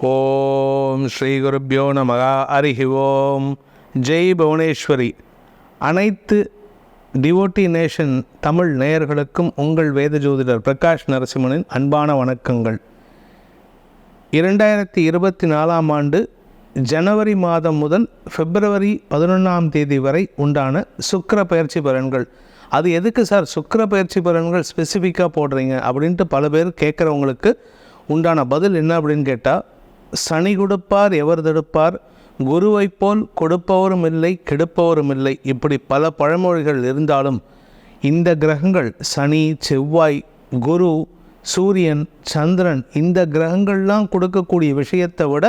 ஓம் ஸ்ரீ குருப்பியோ நமகா அருகி ஓம். ஜெய் புவனேஸ்வரி. அனைத்து டிவோட்டி நேஷன் தமிழ் நேயர்களுக்கும் உங்கள் வேத ஜோதிடர் பிரகாஷ் நரசிம்மனின் அன்பான வணக்கங்கள். இரண்டாயிரத்தி இருபத்தி நாலாம் ஆண்டு ஜனவரி மாதம் முதல் பிப்ரவரி பதினொன்றாம் தேதி வரை உண்டான சுக்கர பயிற்சி பலன்கள். அது எதுக்கு சார்? சுக்கர பயிற்சி பலன்கள் ஸ்பெசிஃபிக்காக போடுறீங்க அப்படின்ட்டு பல பேர் கேட்குறவங்களுக்கு உண்டான பதில் என்ன அப்படின்னு கேட்டால் சனி கொடுப்பார் எவர் தடுப்பார்? குருவைப் போல் கொடுப்பவரும் இல்லை கெடுப்பவரும் இல்லை. இப்படி பல பழமொழிகள் இருந்தாலும் இந்த கிரகங்கள் சனி செவ்வாய் குரு சூரியன் சந்திரன் இந்த கிரகங்கள்லாம் கொடுக்கக்கூடிய விஷயத்தை விட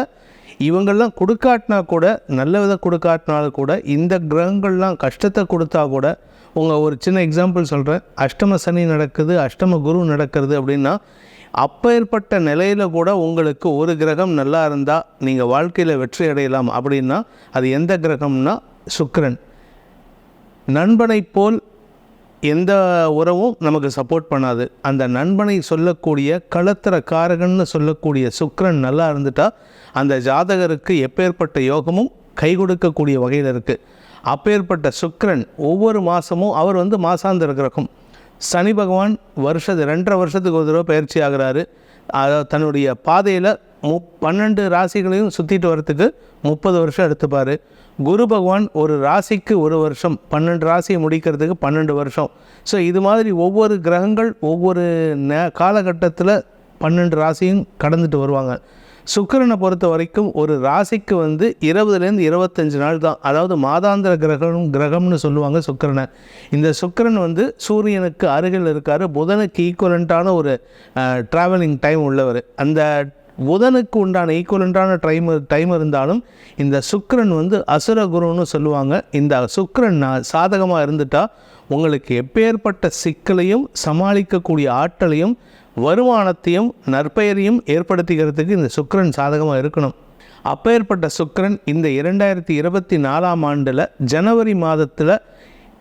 இவங்கள்லாம் கொடுக்காட்டினா கூட நல்ல வித கொடுக்காட்டினாலும் கூட இந்த கிரகங்கள்லாம் கஷ்டத்தை கொடுத்தா கூட உங்கள் ஒரு சின்ன எக்ஸாம்பிள் சொல்கிறேன் அஷ்டம சனி நடக்குது அஷ்டம குரு நடக்கிறது அப்படின்னா அப்பேற்பட்ட நிலையில் கூட உங்களுக்கு ஒரு கிரகம் நல்லா இருந்தால் நீங்கள் வாழ்க்கையில் வெற்றி அடையலாம். அப்படின்னா அது எந்த கிரகம்னா சுக்கரன். நண்பனைப் போல் எந்த உறவும் நமக்கு சப்போர்ட் பண்ணாது. அந்த நண்பனை சொல்லக்கூடிய களத்திர காரகன்னு சொல்லக்கூடிய சுக்கரன் நல்லா இருந்துட்டா அந்த ஜாதகருக்கு எப்பேற்பட்ட யோகமும் கை கொடுக்கக்கூடிய வகையில் இருக்குது அப்பேற்பட்ட சுக்கரன் ஒவ்வொரு மாதமும் அவர் வந்து மாசாந்திர கிரகம். சனி பகவான் வருஷத்து ரெண்டரை வருஷத்துக்கு ஒரு தடவை பயிற்சி ஆகிறாரு. அதாவது தன்னுடைய பாதையில் மு பன்னெண்டு ராசிகளையும் சுற்றிட்டு வரத்துக்கு முப்பது வருஷம் எடுத்துப்பார். குரு பகவான் ஒரு ராசிக்கு ஒரு வருஷம் பன்னெண்டு ராசியை முடிக்கிறதுக்கு பன்னெண்டு வருஷம். ஸோ இது மாதிரி ஒவ்வொரு கிரகங்கள் ஒவ்வொரு நே காலகட்டத்தில் பன்னெண்டு ராசியும் கடந்துட்டு வருவாங்க. சுக்கரனை பொறுத்த வரைக்கும் ஒரு ராசிக்கு வந்து இருபதுலேருந்து இருபத்தஞ்சு நாள் தான். அதாவது மாதாந்திர கிரகம் கிரகம்னு சொல்லுவாங்க சுக்கரனை. இந்த சுக்கரன் வந்து சூரியனுக்கு அருகில் இருக்கார். புதனுக்கு ஈக்குவலண்ட்டான ஒரு ட்ராவலிங் டைம் உள்ளவர். அந்த புதனுக்கு உண்டான ஈக்குவலண்ட்டான டைம் டைம் இருந்தாலும் இந்த சுக்கரன் வந்து அசுர குருன்னு சொல்லுவாங்க. இந்த சுக்கரன் சாதகமாக இருந்துட்டால் உங்களுக்கு எப்பேற்பட்ட சிக்கலையும் சமாளிக்கக்கூடிய ஆற்றலையும் வருமானத்தையும் நற்பெயரையும் ஏற்படுத்திக்கிறதுக்கு இந்த சுக்கரன் சாதகமாக இருக்கணும். அப்பேற்பட்ட சுக்கிரன் இந்த இரண்டாயிரத்தி இருபத்தி நாலாம் ஆண்டில் ஜனவரி மாதத்தில்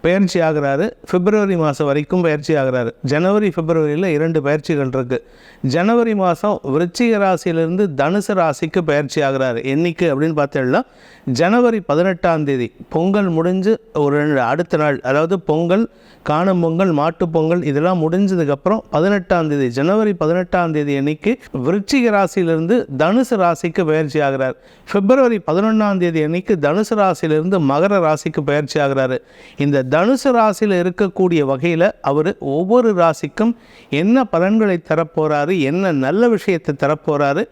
பயிற்சி ஆகிறாரு. பிப்ரவரி மாதம் வரைக்கும் பயிற்சி ஆகிறாரு. ஜனவரி பிப்ரவரியில் இரண்டு பயிற்சிகள் இருக்குது ஜனவரி மாதம் விருச்சிக ராசியிலிருந்து தனுசு ராசிக்கு பயிற்சி ஆகிறாரு. என்னைக்கு அப்படின்னு பார்த்தீங்கன்னா ஜனவரி பதினெட்டாம் தேதி. பொங்கல் முடிஞ்சு ஒரு ரெண்டு அடுத்த நாள் அதாவது பொங்கல் காணும் பொங்கல் மாட்டுப்பொங்கல் இதெல்லாம் முடிஞ்சதுக்கப்புறம் பதினெட்டாம் தேதி ஜனவரி பதினெட்டாம் தேதி அன்னைக்கு விருச்சிக ராசியிலிருந்து தனுசு ராசிக்கு பயிற்சி ஆகிறார். பிப்ரவரி பதினொன்றாம் தேதி அன்னைக்கு தனுசு ராசியிலிருந்து மகர ராசிக்கு பயிற்சி ஆகிறாரு. இந்த தனுசு ராசியில் இருக்கக்கூடிய வகையில் அவர் ஒவ்வொரு ராசிக்கும் என்ன பலன்களை தரப்போகிறாரு என்ன நல்ல விஷயத்தை தரப்போகிறாரு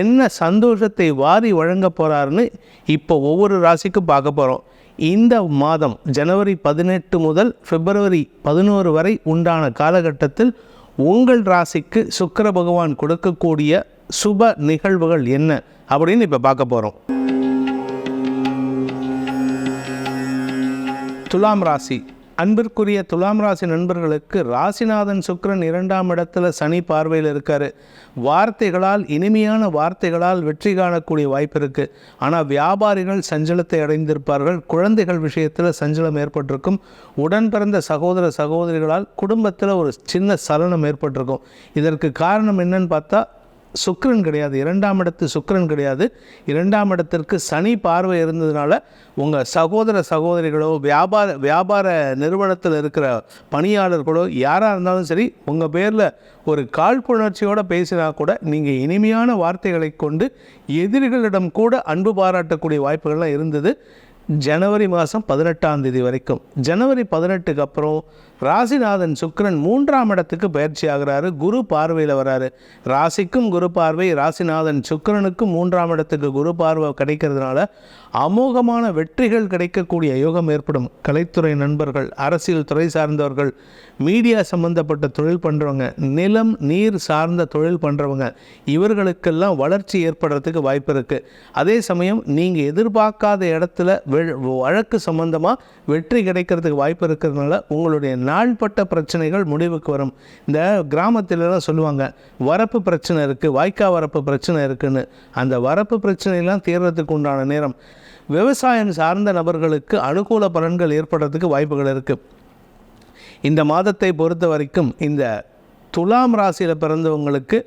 என்ன சந்தோஷத்தை வாரி வழங்க போகிறாருன்னு இப்போ ஒவ்வொரு ராசிக்கும் பார்க்க போகிறோம் இந்த மாதம் ஜனவரி பதினெட்டு முதல் பிப்ரவரி பதினோரு வரை உண்டான காலகட்டத்தில் உங்கள் ராசிக்கு சுக்கர பகவான் கொடுக்கக்கூடிய சுப நிகழ்வுகள் என்ன அப்படின்னு இப்போ பார்க்க போகிறோம் துலாம் ராசி அன்பிற்குரிய துலாம் ராசி நண்பர்களுக்கு ராசிநாதன் சுக்கிரன் இரண்டாம் இடத்துல சனி பார்வையில் இருக்கார். வார்த்தைகளால் இனிமையான வார்த்தைகளால் வெற்றி காணக்கூடிய வாய்ப்பு இருக்குது ஆனால் வியாபாரிகள் சஞ்சலத்தை அடைந்திருப்பார்கள். குழந்தைகள் விஷயத்தில் சஞ்சலம் ஏற்பட்டிருக்கும். உடன் பிறந்த சகோதர சகோதரிகளால் குடும்பத்தில் ஒரு சின்ன சலனம் ஏற்பட்டிருக்கும். இதற்கு காரணம் என்னன்னு பார்த்தா சுக்கரன் கிடையாது. இரண்டாம் இடத்து சுக்கரன் கிடையாது. இரண்டாம் இடத்திற்கு சனி பார்வை இருந்ததுனால உங்கள் சகோதர சகோதரிகளோ வியாபார வியாபார நிறுவனத்தில் இருக்கிற பணியாளர்களோ யாராக இருந்தாலும் சரி உங்கள் பேரில் ஒரு காழ்ப்புணர்ச்சியோடு பேசினா கூட நீங்கள் இனிமையான வார்த்தைகளை கொண்டு எதிரிகளிடம் கூட அன்பு பாராட்டக்கூடிய வாய்ப்புகள்லாம் இருந்தது. ஜனவரி மாதம் பதினெட்டாம் தேதி வரைக்கும். ஜனவரி பதினெட்டுக்கு அப்புறம் ராசிநாதன் சுக்கிரன் மூன்றாம் இடத்துக்கு பயிற்சி ஆகிறாரு குரு பார்வையில் வராரு. ராசிக்கும் குரு பார்வை ராசிநாதன் சுக்கிரனுக்கும் மூன்றாம் இடத்துக்கு குரு பார்வை கிடைக்கிறதுனால அமோகமான வெற்றிகள் கிடைக்கக்கூடிய யோகம் ஏற்படும். கலைத்துறை நண்பர்கள் அரசியல் துறை சார்ந்தவர்கள் மீடியா சம்மந்தப்பட்ட தொழில் பண்ணுறவங்க நிலம் நீர் சார்ந்த தொழில் பண்ணுறவங்க இவர்களுக்கெல்லாம் வளர்ச்சி ஏற்படுறதுக்கு வாய்ப்பு இருக்குது அதே சமயம் நீங்கள் எதிர்பார்க்காத இடத்துல வெ- வழக்கு சம்பந்தமாக வெற்றி கிடைக்கிறதுக்கு வாய்ப்பு இருக்கிறதுனால உங்களுடைய நாள்பட்ட பிரச்சனைகள் முடிவுக்கு வரும். இந்த கிராமத்திலலாம் சொல்லுவாங்க வரப்பு பிரச்சனை இருக்குது வாய்க்கா வரப்பு பிரச்சனை இருக்குன்னு. அந்த வரப்பு பிரச்சனையெல்லாம் தீர்றதுக்கு உண்டான நேரம். விவசாயம் சார்ந்த நபர்களுக்கு அனுகூல பலன்கள் ஏற்படுறதுக்கு வாய்ப்புகள் இருக்குது இந்த மாதத்தை பொறுத்த வரைக்கும் இந்த துலாம் ராசியில் பிறந்தவங்களுக்கு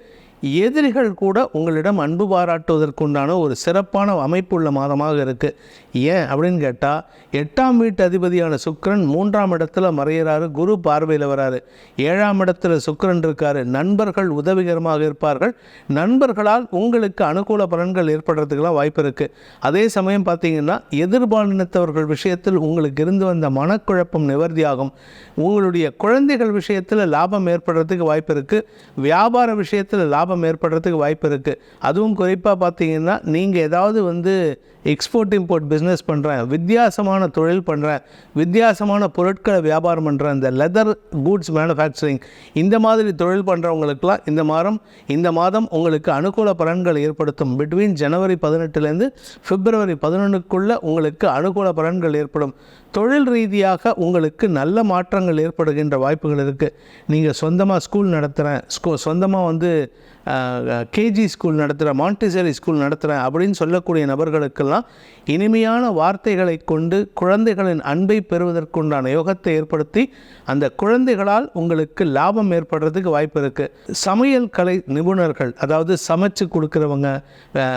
எதிரிகள் கூட உங்களிடம் அன்பு பாராட்டுவதற்குண்டான ஒரு சிறப்பான அமைப்புள்ள மாதமாக இருக்குது ஏன் அப்படின்னு கேட்டால் எட்டாம் வீட்டு அதிபதியான சுக்கிரன் மூன்றாம் இடத்துல மறையிறாரு குரு பார்வையில் வராரு. ஏழாம் இடத்துல சுக்கரன் இருக்காரு நண்பர்கள் உதவிகரமாக இருப்பார்கள். நண்பர்களால் உங்களுக்கு அனுகூல பலன்கள் ஏற்படுறதுக்கெல்லாம் வாய்ப்பு இருக்குது அதே சமயம் பார்த்தீங்கன்னா எதிர்பாலினத்தவர்கள் விஷயத்தில் உங்களுக்கு இருந்து வந்த மனக்குழப்பம் நிவர்த்தியாகும். உங்களுடைய குழந்தைகள் விஷயத்தில் லாபம் ஏற்படுறதுக்கு வாய்ப்பு இருக்குது வியாபார விஷயத்தில் லாபம் ஏற்படுறதுக்கு வாய்ப்பு இருக்குது அதுவும் குறிப்பாக பார்த்தீங்கன்னா நீங்கள் ஏதாவது வந்து எக்ஸ்போர்ட் இம்போர்ட் பிஸ்னஸ் பண்ணுறேன் வித்தியாசமான தொழில் பண்ணுறேன் வித்தியாசமான பொருட்களை வியாபாரம் பண்ணுறேன் இந்த லெதர் கூட்ஸ் மேனுஃபேக்சரிங் இந்த மாதிரி தொழில் பண்ணுறவங்களுக்கெல்லாம் இந்த மாதம் இந்த மாதம் உங்களுக்கு அனுகூல பலன்கள் ஏற்படுத்தும். பிட்வீன் ஜனவரி பதினெட்டுலேருந்து பிப்ரவரி பதினொன்றுக்குள்ளே உங்களுக்கு அனுகூல பலன்கள் ஏற்படும். தொழில் ரீதியாக உங்களுக்கு நல்ல மாற்றங்கள் ஏற்படுகின்ற வாய்ப்புகள் இருக்குது நீங்கள் சொந்தமாக ஸ்கூல் நடத்துகிறேன் ஸ்கூ சொந்தமாக வந்து கேஜி ஸ்கூல் நடத்துகிறேன் மாண்டிசரி ஸ்கூல் நடத்துகிறேன் அப்படின்னு சொல்லக்கூடிய நபர்களுக்கெல்லாம் இனிமையான வார்த்தைகளை கொண்டு குழந்தைகளின் அன்பை பெறுவதற்குண்டான யோகத்தை ஏற்படுத்தி அந்த குழந்தைகளால் உங்களுக்கு லாபம் ஏற்படுறதுக்கு வாய்ப்பு இருக்குது சமையல் கலை நிபுணர்கள் அதாவது சமைச்சு கொடுக்குறவங்க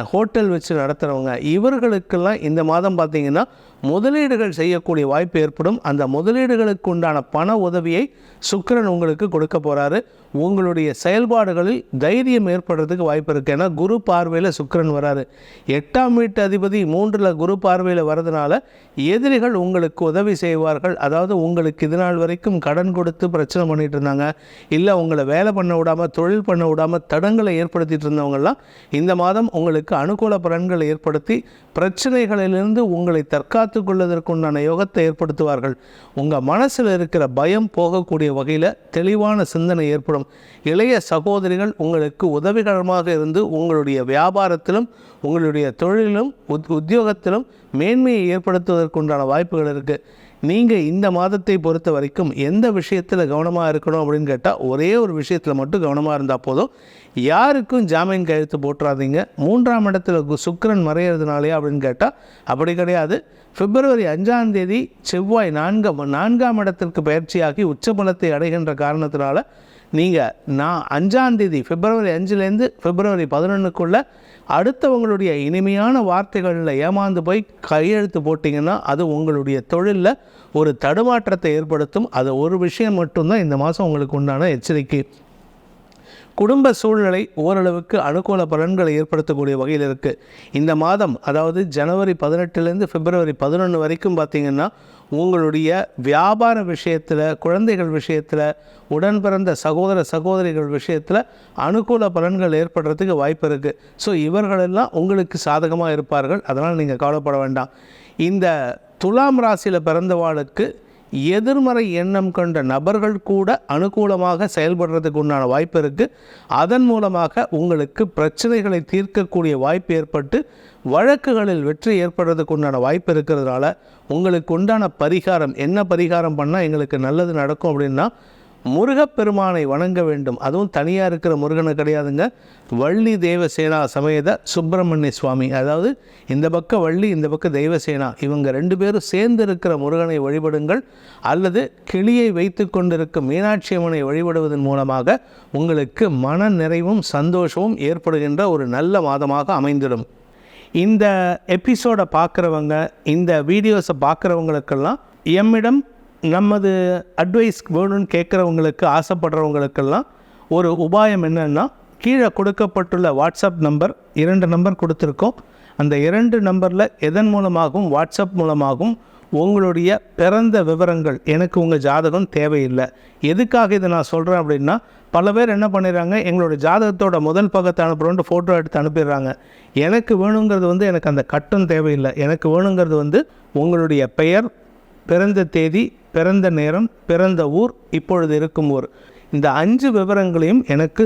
ஹோட்டல் வச்சு நடத்துகிறவங்க இவர்களுக்கெல்லாம் இந்த மாதம் பார்த்திங்கன்னா முதலீடுகள் செய்யக்கூடிய வாய்ப்பு ஏற்படும். அந்த முதலீடுகளுக்கு உண்டான பண உதவியை சுக்கரன் உங்களுக்கு கொடுக்க போகிறாரு உங்களுடைய செயல்பாடுகளில் வீரியம் ஏற்படுறதுக்கு வாய்ப்பு இருக்குது ஏன்னா குரு பார்வையில் சுக்கிரன் வராரு. எட்டாம் வீட்டு அதிபதி மூன்றில் குரு பார்வையில் வரதுனால எதிரிகள் உங்களுக்கு உதவி செய்வார்கள். அதாவது உங்களுக்கு இது நாள் வரைக்கும் கடன் கொடுத்து பிரச்சனை பண்ணிட்டு இருந்தாங்க. இல்லை உங்களை வேலை பண்ண விடாமல் தொழில் பண்ண விடாமல் தடங்களை ஏற்படுத்திட்டு இருந்தவங்கெல்லாம் இந்த மாதம் உங்களுக்கு அனுகூல பலன்களை ஏற்படுத்தி பிரச்சனைகளிலிருந்து உங்களை தற்காத்து கொள்வதற்குண்டான யோகத்தை ஏற்படுத்துவார்கள். உங்கள் மனசில் இருக்கிற பயம் போகக்கூடிய வகையில் தெளிவான சிந்தனை ஏற்படும். இளைய சகோதரிகள் உங்களுக்கு உதவிகரமாக இருந்து உங்களுடைய வியாபாரத்திலும் உங்களுடைய தொழிலும் உத் உத்தியோகத்திலும் மேன்மையை ஏற்படுத்துவதற்குண்டான வாய்ப்புகள் இருக்குது நீங்கள் இந்த மாதத்தை பொறுத்த வரைக்கும் எந்த விஷயத்தில் கவனமாக இருக்கணும் அப்படின்னு கேட்டால் ஒரே ஒரு விஷயத்தில் மட்டும் கவனமாக இருந்தால் போதும். யாருக்கும் ஜாமீன் கையெழுத்து போட்டுறாதீங்க மூன்றாம் இடத்துல கு- மறையிறதுனாலே அப்படின்னு கேட்டால் அப்படி கிடையாது. பிப்ரவரி அஞ்சாம் தேதி செவ்வாய் நான்காம் நான்காம் இடத்திற்கு பயிற்சியாகி உச்சபலத்தை அடைகின்ற காரணத்தினால நீங்கள் நான் அஞ்சாந்தேதி பிப்ரவரி அஞ்சுலேருந்து பிப்ரவரி பதினொன்றுக்குள்ளே அடுத்தவங்களுடைய இனிமையான வார்த்தைகளில் ஏமாந்து போய் கையெழுத்து போட்டிங்கன்னா அது உங்களுடைய தொழிலில் ஒரு தடுமாற்றத்தை ஏற்படுத்தும். அது ஒரு விஷயம் மட்டும்தான் இந்த மாதம் உங்களுக்கு உண்டான எச்சரிக்கை. குடும்ப சூழ்நிலை ஓரளவுக்கு அனுகூல பலன்களை ஏற்படுத்தக்கூடிய வகையில் இருக்குது இந்த மாதம் அதாவது ஜனவரி பதினெட்டுலேருந்து பிப்ரவரி பதினொன்று வரைக்கும் பார்த்திங்கன்னா உங்களுடைய வியாபார விஷயத்தில் குழந்தைகள் விஷயத்தில் உடன் பிறந்த சகோதர சகோதரிகள் விஷயத்தில் அனுகூல பலன்கள் ஏற்படுறதுக்கு வாய்ப்பு இருக்குது ஸோ இவர்களெல்லாம் உங்களுக்கு சாதகமாக இருப்பார்கள். அதனால் நீங்கள் கவலைப்பட வேண்டாம். இந்த துலாம் ராசியில் பிறந்தவாளுக்கு எதிர்மறை எண்ணம் கொண்ட நபர்கள் கூட அனுகூலமாக செயல்படுறதுக்கு உண்டான வாய்ப்பு இருக்குது அதன் மூலமாக உங்களுக்கு பிரச்சனைகளை தீர்க்கக்கூடிய வாய்ப்பு ஏற்பட்டு வழக்குகளில் வெற்றி ஏற்படுறதுக்கு உண்டான வாய்ப்பு இருக்கிறதுனால உங்களுக்கு உண்டான பரிகாரம் என்ன பரிகாரம் பண்ணால் எங்களுக்கு நல்லது நடக்கும் அப்படின்னா முருகப்பெருமானை வணங்க வேண்டும். அதுவும் தனியாக இருக்கிற முருகனை கிடையாதுங்க. வள்ளி தேவசேனா சமேத சுப்பிரமணிய சுவாமி. அதாவது இந்த பக்கம் வள்ளி இந்த பக்கம் தெய்வசேனா இவங்க ரெண்டு பேரும் சேர்ந்து இருக்கிற முருகனை வழிபடுங்கள். அல்லது கிளியை வைத்து கொண்டிருக்கும் மீனாட்சி அம்மனை வழிபடுவதன் மூலமாக உங்களுக்கு மன நிறைவும் சந்தோஷமும் ஏற்படுகின்ற ஒரு நல்ல மாதமாக அமைந்திடும். இந்த எபிசோடை பார்க்குறவங்க இந்த வீடியோஸை பார்க்குறவங்களுக்கெல்லாம் எம்மிடம் நமது அட்வைஸ் வேணும்னு கேட்குறவங்களுக்கு ஆசைப்படுறவங்களுக்கெல்லாம் ஒரு உபாயம் என்னென்னா கீழே கொடுக்கப்பட்டுள்ள வாட்ஸ்அப் நம்பர் இரண்டு நம்பர் கொடுத்துருக்கோம். அந்த இரண்டு நம்பரில் எதன் மூலமாகவும் வாட்ஸ்அப் மூலமாகவும் உங்களுடைய பிறந்த விவரங்கள் எனக்கு உங்கள் ஜாதகம் தேவையில்லை. எதுக்காக இதை நான் சொல்கிறேன் அப்படின்னா பல பேர் என்ன பண்ணிடுறாங்க எங்களோட ஜாதகத்தோட முதல் பக்கத்தை அனுப்புகிறோன்ட்டு ஃபோட்டோ எடுத்து அனுப்பிடுறாங்க. எனக்கு வேணுங்கிறது வந்து எனக்கு அந்த கட்டம் தேவையில்லை. எனக்கு வேணுங்கிறது வந்து உங்களுடைய பெயர் பிறந்த தேதி பிறந்த நேரம் பிறந்த ஊர் இப்பொழுது இருக்கும் ஊர். இந்த அஞ்சு விவரங்களையும் எனக்கு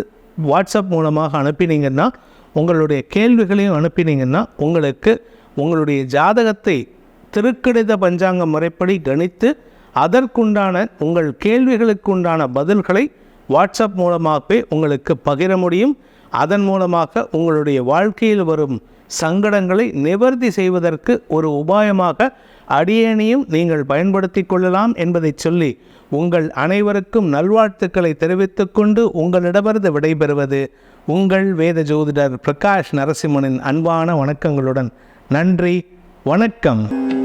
வாட்ஸ்அப் மூலமாக அனுப்பினீங்கன்னா உங்களுடைய கேள்விகளையும் அனுப்பினீங்கன்னா உங்களுக்கு உங்களுடைய ஜாதகத்தை திருக்கணித பஞ்சாங்க முறைப்படி கணித்து அதற்குண்டான உங்கள் கேள்விகளுக்குண்டான பதில்களை வாட்ஸ்அப் மூலமாகவே உங்களுக்கு பகிர முடியும். அதன் மூலமாக உங்களுடைய வாழ்க்கையில் வரும் சங்கடங்களை நிவர்த்தி செய்வதற்கு ஒரு உபாயமாக அடியேனையும் நீங்கள் பயன்படுத்தி கொள்ளலாம் என்பதை சொல்லி உங்கள் அனைவருக்கும் நல்வாழ்த்துக்களை தெரிவித்துக்கொண்டு உங்களிடமிருந்து விடைபெறுவது உங்கள் வேத ஜோதிடர் பிரகாஷ் நரசிம்மனின் அன்பான வணக்கங்களுடன் நன்றி வணக்கம்.